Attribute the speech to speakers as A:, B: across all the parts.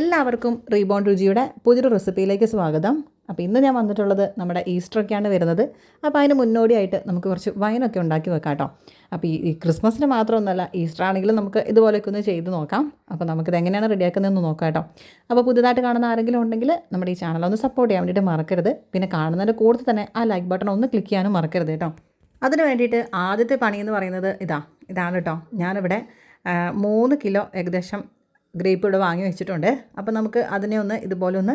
A: എല്ലാവർക്കും റീബോൺ രുചിയുടെ പുതിയൊരു റെസിപ്പിയിലേക്ക് സ്വാഗതം. അപ്പോൾ ഇന്ന് ഞാൻ വന്നിട്ടുള്ളത് നമ്മുടെ ഈസ്റ്ററൊക്കെയാണ് വരുന്നത്. അപ്പോൾ അതിന് മുന്നോടിയായിട്ട് നമുക്ക് കുറച്ച് വൈനൊക്കെ ഉണ്ടാക്കി വെക്കാം കേട്ടോ അപ്പോൾ ഈ ക്രിസ്മസിന് മാത്രമൊന്നുമല്ല ഈസ്റ്റർ ആണെങ്കിലും നമുക്ക് ഇതുപോലെയൊക്കെ ഒന്ന് ചെയ്ത് നോക്കാം. അപ്പോൾ നമുക്കിത് എങ്ങനെയാണ് റെഡിയാക്കുന്നതെന്ന് നോക്കാം കേട്ടോ. അപ്പോൾ പുതിയതായിട്ട് കാണുന്ന ആരെങ്കിലും ഉണ്ടെങ്കിൽ നമ്മുടെ ഈ ചാനൽ ഒന്ന് സപ്പോർട്ട് ചെയ്യാൻ വേണ്ടിയിട്ട് മറക്കരുത്. പിന്നെ കാണുന്നതിന്റെ കൂടുതൽ തന്നെ ആ ലൈക്ക് ബട്ടൺ ഒന്ന് ക്ലിക്ക് ചെയ്യാനും മറക്കരുത് കേട്ടോ. അതിന് വേണ്ടിയിട്ട് ആദ്യത്തെ പണി എന്ന് പറയുന്നത് ഇതാ ഇതാണ് കേട്ടോ. ഞാനിവിടെ മൂന്ന് കിലോ ഏകദേശം ഗ്രേപ്പ് ഇവിടെ വാങ്ങി വെച്ചിട്ടുണ്ട്. അപ്പോൾ നമുക്ക് അതിനെ ഒന്ന് ഇതുപോലെ ഒന്ന്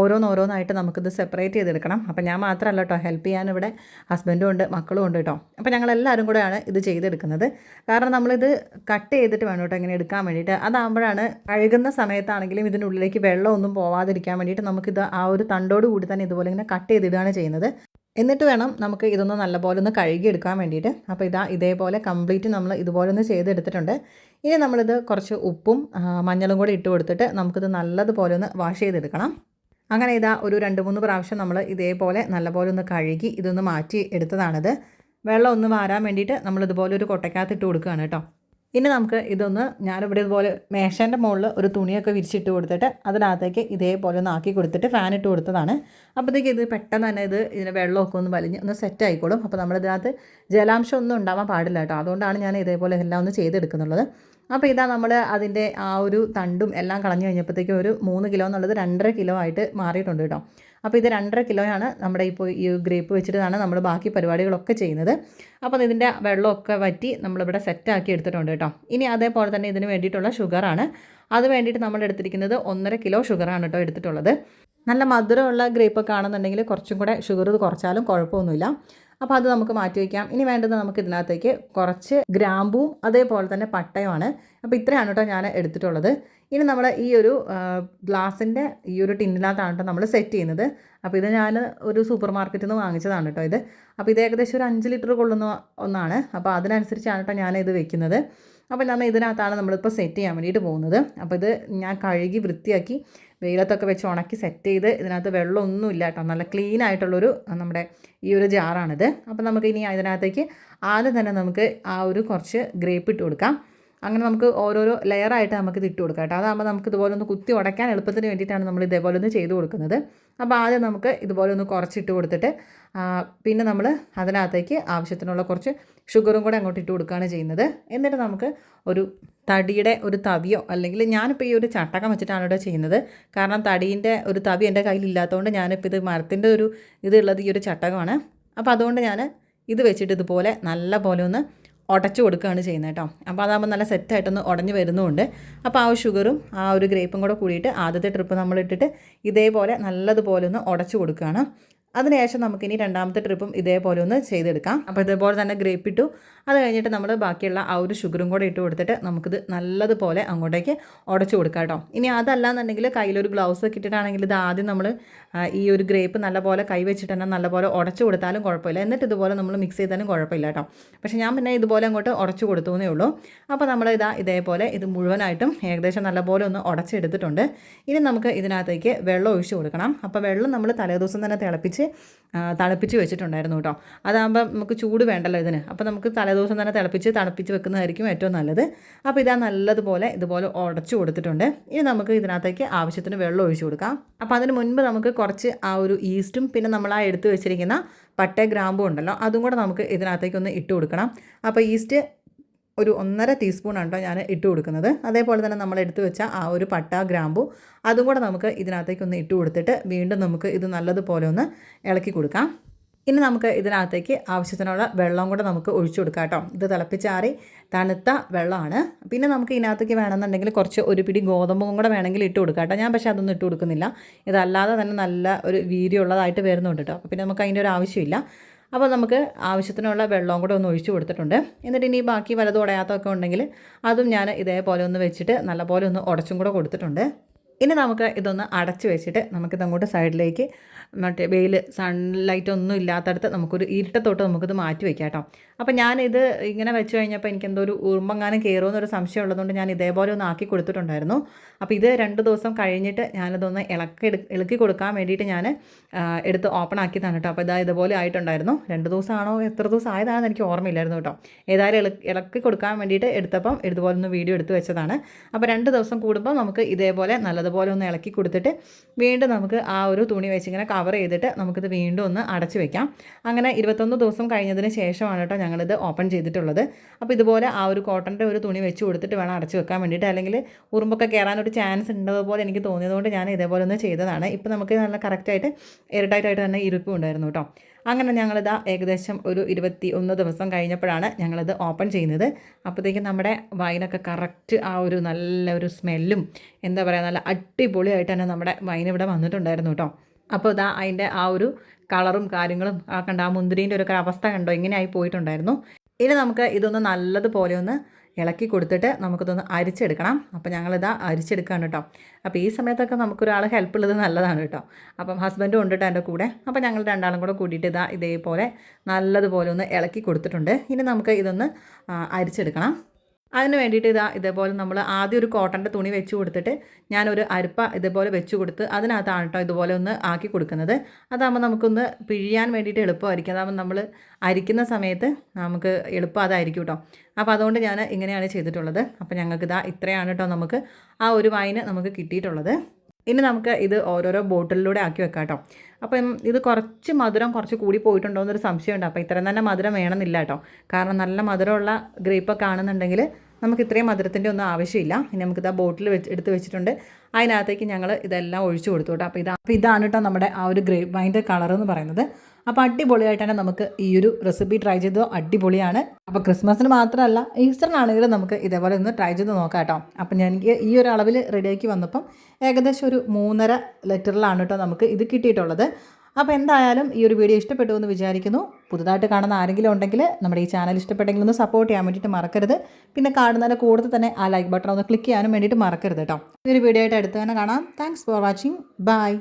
A: ഓരോന്നോരോന്നായിട്ട് നമുക്കിത് സെപ്പറേറ്റ് ചെയ്തെടുക്കണം. അപ്പോൾ ഞാൻ മാത്രമല്ല കേട്ടോ ഹെൽപ്പ് ചെയ്യാൻ ഇവിടെ ഹസ്ബൻഡും ഉണ്ട് മക്കളും ഉണ്ട് കേട്ടോ അപ്പോൾ ഞങ്ങളെല്ലാവരും കൂടെയാണ് ഇത് ചെയ്തെടുക്കുന്നത്. കാരണം നമ്മളിത് കട്ട് ചെയ്തിട്ട് വേണം കേട്ടോ ഇങ്ങനെ എടുക്കാൻ വേണ്ടിയിട്ട്. അതാകുമ്പോഴാണ് കഴുകുന്ന സമയത്താണെങ്കിലും ഇതിനുള്ളിലേക്ക് വെള്ളമൊന്നും പോവാതിരിക്കാൻ വേണ്ടിയിട്ട് നമുക്കിത് ആ ഒരു തണ്ടോട് കൂടി തന്നെ ഇതുപോലെ ഇങ്ങനെ കട്ട് ചെയ്തിടുകയാണ് ചെയ്യുന്നത്. എന്നിട്ട് വേണം നമുക്ക് ഇതൊന്ന് നല്ലപോലെ ഒന്ന് കഴുകിയെടുക്കാൻ വേണ്ടിയിട്ട്. അപ്പോൾ ഇതാ ഇതേപോലെ കംപ്ലീറ്റ് നമ്മൾ ഇതുപോലെ ഒന്ന് ചെയ്തെടുത്തിട്ടുണ്ട്. ഇനി നമ്മളിത് കുറച്ച് ഉപ്പും മഞ്ഞളും കൂടി ഇട്ട് കൊടുത്തിട്ട് നമുക്കിത് നല്ലതുപോലെ ഒന്ന് വാഷ് ചെയ്തെടുക്കണം. അങ്ങനെ ഇതാ ഒരു രണ്ട് മൂന്ന് പ്രാവശ്യം നമ്മൾ ഇതേപോലെ നല്ലപോലെ ഒന്ന് കഴുകി ഇതൊന്ന് മാറ്റി എടുത്തതാണിത്. വെള്ളം ഒന്ന് വാരാൻ വേണ്ടിയിട്ട് നമ്മൾ ഇതുപോലെ ഒരു കൊട്ടയ്ക്കകത്ത് ഇട്ട് കൊടുക്കുകയാണ് കേട്ടോ. ഇനി നമുക്ക് ഇതൊന്ന് ഞാനിവിടെ ഇതുപോലെ മേശേന്റെ മുകളിൽ ഒരു തുണിയൊക്കെ വിരിച്ചിട്ട് കൊടുത്തിട്ട് അതിനകത്തേക്ക് ഇതേപോലെ ഒന്ന് ആക്കി കൊടുത്തിട്ട് ഫാൻ ഇട്ട് കൊടുത്തതാണ്. അപ്പോഴത്തേക്ക് ഇത് പെട്ടെന്ന് തന്നെ ഇത് ഇതിന് വെള്ളമൊക്കെ ഒന്ന് വലിഞ്ഞ് ഒന്ന് സെറ്റ് ആയിക്കോളും. അപ്പോൾ നമ്മളിതിനകത്ത് ജലാംശം ഒന്നും ഉണ്ടാവാൻ പാടില്ല കേട്ടോ. അതുകൊണ്ടാണ് ഞാൻ ഇതേപോലെ എല്ലാം ഒന്ന് ചെയ്തെടുക്കുന്നുള്ളത്. അപ്പോൾ ഇതാ നമ്മൾ അതിന്റെ ആ ഒരു തണ്ടും എല്ലാം കളഞ്ഞു കഴിഞ്ഞപ്പോഴത്തേക്കും ഒരു മൂന്ന് കിലോ എന്നുള്ളത് രണ്ടര കിലോ ആയിട്ട് മാറിയിട്ടുണ്ട് കേട്ടോ. അപ്പോൾ ഇത് രണ്ടര കിലോയാണ് നമ്മുടെ ഇപ്പോൾ ഈ ഗ്രേപ്പ് വെച്ചിട്ടാണ് നമ്മൾ ബാക്കി പരിപാടികളൊക്കെ ചെയ്യുന്നത്. അപ്പോൾ ഇതിന്റെ വെള്ളമൊക്കെ വറ്റി നമ്മളിവിടെ സെറ്റാക്കി എടുത്തിട്ടുണ്ട് കേട്ടോ. ഇനി അതേപോലെ തന്നെ ഇതിന് വേണ്ടിയിട്ടുള്ള ഷുഗറാണ്. അത് വേണ്ടിയിട്ട് നമ്മൾ എടുത്തിരിക്കുന്നത് ഒന്നര കിലോ ഷുഗറാണ് കേട്ടോ എടുത്തിട്ടുള്ളത്. നല്ല മധുരമുള്ള ഗ്രേപ്പ് കാണുന്നുണ്ടെങ്കിൽ കുറച്ചും കൂടെ ഷുഗർ കുറച്ചാലും കുഴപ്പമൊന്നുമില്ല. അപ്പോൾ അത് നമുക്ക് മാറ്റി വയ്ക്കാം ഇനി വേണ്ടത് നമുക്ക് ഇതിനകത്തേക്ക് കുറച്ച് ഗ്രാമ്പും അതേപോലെ തന്നെ പട്ടയുമാണ്. അപ്പോൾ ഇത്രയാണ് കേട്ടോ ഞാൻ എടുത്തിട്ടുള്ളത്. ഇനി നമ്മൾ ഈ ഒരു ഗ്ലാസിന്റെ ഈ ഒരു ടിന്നിനകത്താണ് കേട്ടോ നമ്മൾ സെറ്റ് ചെയ്യുന്നത്. അപ്പോൾ ഇത് ഞാൻ ഒരു സൂപ്പർ മാർക്കറ്റിൽ നിന്ന് വാങ്ങിച്ചതാണ് കേട്ടോ ഇത്. അപ്പോൾ ഇത് ഏകദേശം ഒരു അഞ്ച് ലിറ്റർ കൊള്ളുന്ന ഒന്നാണ്. അപ്പോൾ അതിനനുസരിച്ചാണ് കേട്ടോ ഞാൻ ഇത് വെക്കുന്നത്. അപ്പോൾ നമ്മൾ ഇതിനകത്താണ് നമ്മളിപ്പോൾ സെറ്റ് ചെയ്യാൻ വേണ്ടിയിട്ട് പോകുന്നത്. അപ്പോൾ ഇത് ഞാൻ കഴുകി വൃത്തിയാക്കി വെയിലത്തൊക്കെ വെച്ച് ഉണക്കി സെറ്റ് ചെയ്ത് ഇതിനകത്ത് വെള്ളമൊന്നും ഇല്ല കേട്ടോ. നല്ല ക്ലീൻ ആയിട്ടുള്ളൊരു നമ്മുടെ ഈ ഒരു ജാറാണിത് അപ്പോൾ നമുക്ക് ഇനി അതിനകത്തേക്ക് ആദ്യം തന്നെ നമുക്ക് ആ ഒരു കുറച്ച് ഗ്രേപ്പ് ഇട്ട് കൊടുക്കാം. അങ്ങനെ നമുക്ക് ഓരോരോ ലെയറായിട്ട് നമുക്ക് ഇട്ട് കൊടുക്കാം കേട്ടോ. അതാകുമ്പോൾ നമുക്ക് ഇതുപോലെ ഒന്ന് കുത്തി ഉടയ്ക്കാൻ എളുപ്പത്തിന് വേണ്ടിയിട്ടാണ് നമ്മൾ ഇതേപോലെ ഒന്ന് ചെയ്ത് കൊടുക്കുന്നത്. അപ്പോൾ ആദ്യം നമുക്ക് ഇതുപോലെ ഒന്ന് കുറച്ചിട്ട് കൊടുത്തിട്ട് പിന്നെ നമ്മൾ അതിനകത്തേക്ക് ആവശ്യത്തിനുള്ള കുറച്ച് ഷുഗറും കൂടെ അങ്ങോട്ട് ഇട്ട് കൊടുക്കുകയാണ് ചെയ്യുന്നത്. എന്നിട്ട് നമുക്ക് ഒരു തടിയുടെ ഒരു തവിയോ അല്ലെങ്കിൽ ഞാനിപ്പോൾ ഈ ഒരു ചട്ടകം വെച്ചിട്ടാണ് ഇവിടെ ചെയ്യുന്നത്. കാരണം തടീന്റെ ഒരു തവി എന്റെ കയ്യിൽ കയ്യിലില്ലാത്തതുകൊണ്ട് ഞാനിപ്പോൾ ഇത് മരത്തിന്റെ ഒരു ഇതുള്ളത് ഈ ഒരു ചട്ടകമാണ്. അപ്പോൾ അതുകൊണ്ട് ഞാൻ ഇത് വെച്ചിട്ട് ഇതുപോലെ നല്ല പോലെ ഒന്ന് ഉടച്ചു കൊടുക്കുകയാണ് ചെയ്യുന്നത് കേട്ടോ. അപ്പോൾ അതാകുമ്പോൾ നല്ല സെറ്റായിട്ടൊന്ന് ഉടഞ്ഞു വരുന്നുമുണ്ട് അപ്പോൾ ആ ഷുഗറും ആ ഒരു ഗ്രേപ്പും കൂടെ കൂടിയിട്ട് ആദ്യത്തെ ട്രിപ്പ് നമ്മൾ ഇട്ടിട്ട് ഇതേപോലെ നല്ലതുപോലെ ഒന്ന് ഉടച്ചു കൊടുക്കുകയാണ്. അതിനുശേഷം നമുക്കിനി രണ്ടാമത്തെ ട്രിപ്പും ഇതേപോലെ ഒന്ന് ചെയ്തെടുക്കാം. അപ്പോൾ ഇതേപോലെ തന്നെ ഗ്രേപ്പ് ഇട്ടു. അത് കഴിഞ്ഞിട്ട് നമ്മൾ ബാക്കിയുള്ള ആ ഒരു ഷുഗറും കൂടെ ഇട്ട് കൊടുത്തിട്ട് നമുക്കിത് നല്ലതുപോലെ അങ്ങോട്ടേക്ക് ഉടച്ചു കൊടുക്കാം കേട്ടോ. ഇനി അതല്ലാന്നുണ്ടെങ്കിൽ കയ്യിലൊരു ഗ്ലൗസ് ഒക്കെ ഇട്ടിട്ടാണെങ്കിൽ ഇത് ആദ്യം നമ്മൾ ഈ ഒരു ഗ്രേപ്പ് നല്ലപോലെ കൈ വെച്ചിട്ട് തന്നെ നല്ലപോലെ ഉടച്ചു കൊടുത്താലും കുഴപ്പമില്ല. എന്നിട്ട് ഇതുപോലെ നമ്മൾ മിക്സ് ചെയ്താലും കുഴപ്പമില്ല കേട്ടോ. പക്ഷേ ഞാൻ പിന്നെ ഇതുപോലെ അങ്ങോട്ട് ഉടച്ചു കൊടുത്തു എന്നേ ഉള്ളൂ. അപ്പോൾ നമ്മൾ ഇതാ ഇതേപോലെ ഇത് മുഴുവനായിട്ടും ഏകദേശം നല്ലപോലെ ഒന്ന് ഉടച്ചെടുത്തിട്ടുണ്ട്. ഇനി നമുക്ക് ഇതിനകത്തേക്ക് വെള്ളം ഒഴിച്ചു കൊടുക്കണം. അപ്പോൾ വെള്ളം നമ്മൾ തലേദിവസം തന്നെ തിളപ്പിച്ച് തണുപ്പിച്ച് വെച്ചിട്ടുണ്ടായിരുന്നു കേട്ടോ. അതാകുമ്പോൾ നമുക്ക് ചൂട് വേണ്ടല്ലോ ഇതിന്. അപ്പോൾ നമുക്ക് തലേദിവസം തന്നെ തിളപ്പിച്ച് തണുപ്പിച്ച് വെക്കുന്നതായിരിക്കും ഏറ്റവും നല്ലത്. അപ്പോൾ ഇതാ നല്ലതുപോലെ ഇതുപോലെ ഉടച്ചു കൊടുത്തിട്ടുണ്ട്. ഇനി നമുക്ക് ഇതിനകത്തേക്ക് ആവശ്യത്തിന് വെള്ളം ഒഴിച്ചു കൊടുക്കാം. അപ്പോൾ അതിന് മുൻപ് നമുക്ക് കുറച്ച് ആ ഒരു ഈസ്റ്റും പിന്നെ നമ്മൾ ആ എടുത്ത് വെച്ചിരിക്കുന്ന പട്ട ഗ്രാമ്പും ഉണ്ടല്ലോ അതും കൂടെ നമുക്ക് ഇതിനകത്തേക്ക് ഒന്ന് ഇട്ട് കൊടുക്കണം. അപ്പോൾ ഈസ്റ്റ് ഒരു ഒന്നര ടീസ്പൂണാണ് കേട്ടോ ഞാൻ ഇട്ട് കൊടുക്കുന്നത്. അതേപോലെ തന്നെ നമ്മൾ എടുത്തു വെച്ച ആ ഒരു പട്ട ഗ്രാമ്പു അതും കൂടെ നമുക്ക് ഇതിനകത്തേക്ക് ഒന്ന് ഇട്ട് കൊടുത്തിട്ട് വീണ്ടും നമുക്ക് ഇത് നല്ലതുപോലെ ഒന്ന് ഇളക്കി കൊടുക്കാം. ഇനി നമുക്ക് ഇതിനകത്തേക്ക് ആവശ്യത്തിനുള്ള വെള്ളം കൂടെ നമുക്ക് ഒഴിച്ചു കൊടുക്കാം കേട്ടോ. ഇത് തിളപ്പിച്ചാറി തണുത്ത വെള്ളമാണ്. പിന്നെ നമുക്ക് ഇതിനകത്തേക്ക് വേണമെന്നുണ്ടെങ്കിൽ കുറച്ച് ഒരു പിടി ഗോതമ്പും കൂടെ വേണമെങ്കിൽ ഇട്ട് കൊടുക്കാം കേട്ടോ. ഞാൻ പക്ഷേ അതൊന്നും ഇട്ട് കൊടുക്കുന്നില്ല. ഇതല്ലാതെ തന്നെ നല്ല ഒരു വീര്യമുള്ളതായിട്ട് വരുന്നുണ്ട് കേട്ടോ. അപ്പോൾ പിന്നെ നമുക്ക് അതിന്റെ ഒരു ആവശ്യമില്ല. അപ്പോൾ നമുക്ക് ആവശ്യത്തിനുള്ള വെള്ളവും കൂടെ ഒന്ന് ഒഴിച്ചു കൊടുത്തിട്ടുണ്ട്. എന്നിട്ട് ഇനി ബാക്കി വലതും ഉടയാത്തൊക്കെ ഉണ്ടെങ്കിൽ അതും ഞാൻ ഇതേപോലെ ഒന്ന് വെച്ചിട്ട് നല്ലപോലെ ഒന്ന് ഉടച്ചും കൂടെ കൊടുത്തിട്ടുണ്ട്. ഇനി നമുക്ക് ഇതൊന്ന് അടച്ചു വെച്ചിട്ട് നമുക്കിതങ്ങോട്ട് സൈഡിലേക്ക് മറ്റേ വെയിൽ സൺലൈറ്റ് ഒന്നും ഇല്ലാത്തടത്ത് നമുക്കൊരു ഇരുട്ടത്തോട്ട് നമുക്കിത് മാറ്റി വയ്ക്കാം കേട്ടോ. അപ്പോൾ ഞാനിത് ഇങ്ങനെ വെച്ച് കഴിഞ്ഞപ്പോൾ എനിക്ക് എന്തോ ഒരു ഉറുമ്പങ്ങാനും കയറുമെന്നൊരു സംശയം ഉള്ളതുകൊണ്ട് ഞാൻ ഇതേപോലെ ഒന്ന് ആക്കി കൊടുത്തിട്ടുണ്ടായിരുന്നു. അപ്പോൾ ഇത് രണ്ട് ദിവസം കഴിഞ്ഞിട്ട് ഞാനിതൊന്ന് ഇളക്കി ഇളക്കി കൊടുക്കാൻ വേണ്ടിയിട്ട് ഞാൻ എടുത്ത് ഓപ്പൺ ആക്കിയതാണ് കേട്ടോ. അപ്പോൾ ഇതാ ഇതുപോലെ ആയിട്ടുണ്ടായിരുന്നു. രണ്ട് ദിവസമാണോ എത്ര ദിവസം ആയതാണെന്ന് എനിക്ക് ഓർമ്മയില്ലായിരുന്നു കേട്ടോ. ഏതായാലും ഇള ഇളക്കി കൊടുക്കാൻ വേണ്ടിയിട്ട് എടുത്തപ്പം ഇതുപോലെ ഒന്ന് വീഡിയോ എടുത്ത് വെച്ചതാണ്. അപ്പോൾ രണ്ട് ദിവസം കൂടുമ്പോൾ നമുക്ക് ഇതേപോലെ നല്ലതുപോലെ ഒന്ന് ഇളക്കി കൊടുത്തിട്ട് വീണ്ടും നമുക്ക് ആ ഒരു തുണി വെച്ച് ഇങ്ങനെ കവർ ചെയ്തിട്ട് നമുക്കിത് വീണ്ടും ഒന്ന് അടച്ചു വെക്കാം. അങ്ങനെ ഇരുപത്തൊന്ന് ദിവസം കഴിഞ്ഞതിന് ശേഷമാണ് കേട്ടോ ഞങ്ങളിത് ഓപ്പൺ ചെയ്തിട്ടുള്ളത്. അപ്പോൾ ഇതുപോലെ ആ ഒരു കോട്ടന്റെ ഒരു തുണി വെച്ച് കൊടുത്തിട്ട് വേണം അടച്ചു വെക്കാൻ വേണ്ടിയിട്ട്. അല്ലെങ്കിൽ ഉറുമ്പൊക്കെ കയറാനൊരു ചാൻസ് ഉണ്ടതുപോലെ എനിക്ക് തോന്നിയതുകൊണ്ട് ഞാൻ ഇതേപോലെ ഒന്ന് ചെയ്തതാണ്. ഇപ്പോൾ നമുക്ക് നല്ല കറക്റ്റായിട്ട് എയർടൈറ്റായിട്ട് തന്നെ ഇരുപ്പ് ഉണ്ടായിരുന്നു കേട്ടോ. അങ്ങനെ ഞങ്ങളിതാ ഏകദേശം ഒരു ഇരുപത്തി ഒന്ന് ദിവസം കഴിഞ്ഞപ്പോഴാണ് ഞങ്ങളിത് ഓപ്പൺ ചെയ്യുന്നത്. അപ്പോഴത്തേക്കും നമ്മുടെ വൈനൊക്കെ കറക്റ്റ് ആ ഒരു നല്ലൊരു സ്മെല്ലും എന്താ പറയുക നല്ല അടിപൊളിയായിട്ട് തന്നെ നമ്മുടെ വൈൻ ഇവിടെ വന്നിട്ടുണ്ടായിരുന്നു കേട്ടോ. അപ്പോൾ ഇതാ അതിന്റെ ആ ഒരു കളറും കാര്യങ്ങളും ആ കണ്ട ആ മുന്തിരീന്റെ ഒരു അവസ്ഥ കണ്ടോ? ഇങ്ങനെയായി പോയിട്ടുണ്ടായിരുന്നു. ഇനി നമുക്ക് ഇതൊന്ന് നല്ലതുപോലെ ഒന്ന് ഇളക്കി കൊടുത്തിട്ട് നമുക്കിതൊന്ന് അരിച്ചെടുക്കണം. അപ്പോൾ ഞങ്ങളിതാ അരിച്ചെടുക്കുകയാണ് കേട്ടോ. അപ്പോൾ ഈ സമയത്തൊക്കെ നമുക്കൊരാൾ ഹെൽപ്പ് ഉള്ളത് നല്ലതാണ് കേട്ടോ. അപ്പം ഹസ്ബൻഡും ഉണ്ട് എന്റെ കൂടെ. അപ്പോൾ ഞങ്ങൾ രണ്ടാളും കൂടെ കൂടിയിട്ട് ഇതാ ഇതേപോലെ നല്ലതുപോലെ ഒന്ന് ഇളക്കി കൊടുത്തിട്ടുണ്ട്. ഇനി നമുക്ക് ഇതൊന്ന് അരിച്ചെടുക്കണം. അതിന് വേണ്ടിയിട്ട് ഇതാ ഇതേപോലെ നമ്മൾ ആദ്യം ഒരു കോട്ടന്റെ തുണി വെച്ച് കൊടുത്തിട്ട് ഞാനൊരു അരിപ്പ ഇതേപോലെ വെച്ച് കൊടുത്ത് അതിനകത്താണ് കേട്ടോ ഇതുപോലെ ഒന്ന് ആക്കി കൊടുക്കുന്നത്. അതാകുമ്പോൾ നമുക്കൊന്ന് പിഴിയാൻ വേണ്ടിയിട്ട് എളുപ്പമായിരിക്കും. അതാകുമ്പോൾ നമ്മൾ അരിക്കുന്ന സമയത്ത് നമുക്ക് എളുപ്പം അതായിരിക്കും കേട്ടോ അപ്പോൾ അതുകൊണ്ട് ഞാൻ ഇങ്ങനെയാണ് ചെയ്തിട്ടുള്ളത്. അപ്പോൾ ഞങ്ങൾക്ക് ഇതാ ഇത്രയാണ് കേട്ടോ നമുക്ക് ആ ഒരു വൈന് നമുക്ക് കിട്ടിയിട്ടുള്ളത്. ഇനി നമുക്ക് ഇത് ഓരോരോ ബോട്ടിലിലൂടെ ആക്കി വെക്കാം കേട്ടോ അപ്പം ഇത് കുറച്ച് മധുരം കുറച്ച് കൂടി പോയിട്ടുണ്ടോ എന്നൊരു സംശയമുണ്ട്. അപ്പോൾ ഇത്രയും തന്നെ മധുരം വേണമെന്നില്ല കേട്ടോ. കാരണം നല്ല മധുരമുള്ള ഗ്രേപ്പൊക്കെ ആണെന്നുണ്ടെങ്കിൽ നമുക്ക് ഇത്രയും മധുരത്തിന്റെ ഒന്നും ആവശ്യമില്ല. ഇനി നമുക്കിത് ആ ബോട്ടിൽ വെച്ച് എടുത്ത് വെച്ചിട്ടുണ്ട്. അതിനകത്തേക്ക് ഞങ്ങൾ ഇതെല്ലാം ഒഴിച്ചു കൊടുത്തു കേട്ടോ. അപ്പോൾ ഇതാ അപ്പോൾ ഇതാണ് കേട്ടോ നമ്മുടെ ആ ഒരു ഗ്രേപ്പ് വൈന്റെ കളർ എന്ന് പറയുന്നത്. അപ്പോൾ അടിപൊളിയായിട്ടാണ് നമുക്ക് ഈ ഒരു റെസിപ്പി ട്രൈ ചെയ്തത്. അടിപൊളിയാണ്. അപ്പോൾ ക്രിസ്മസിന് മാത്രമല്ല ഈസ്റ്ററിനാണെങ്കിലും നമുക്ക് ഇതേപോലെ ഒന്ന് ട്രൈ ചെയ്ത് നോക്കാം കേട്ടോ. അപ്പം ഞാൻ എനിക്ക് ഈ ഒരു അളവിൽ റെഡിയാക്കി വന്നപ്പം ഏകദേശം ഒരു മൂന്നര ലിറ്ററിലാണ് കേട്ടോ നമുക്ക് ഇത് കിട്ടിയിട്ടുള്ളത്. അപ്പോൾ എന്തായാലും ഈ ഒരു വീഡിയോ ഇഷ്ടപ്പെട്ടു എന്ന് വിചാരിക്കുന്നു. പുതുതായിട്ട് കാണുന്ന ആരെങ്കിലും ഉണ്ടെങ്കിൽ നമ്മുടെ ഈ ചാനൽ ഇഷ്ടപ്പെട്ടെങ്കിൽ ഒന്ന് സപ്പോർട്ട് ചെയ്യാൻ വേണ്ടിയിട്ട് മറക്കരുത്. പിന്നെ കാണുന്നതിന്റെ കൂടുതൽ തന്നെ ആ ലൈക്ക് ബട്ടൺ ഒന്ന് ക്ലിക്ക് ചെയ്യാനും വേണ്ടിയിട്ട് മറക്കരുത് കേട്ടോ. ഈ ഒരു വീഡിയോ ആയിട്ട് അടുത്ത് തന്നെ കാണാം. Thanks for watching bye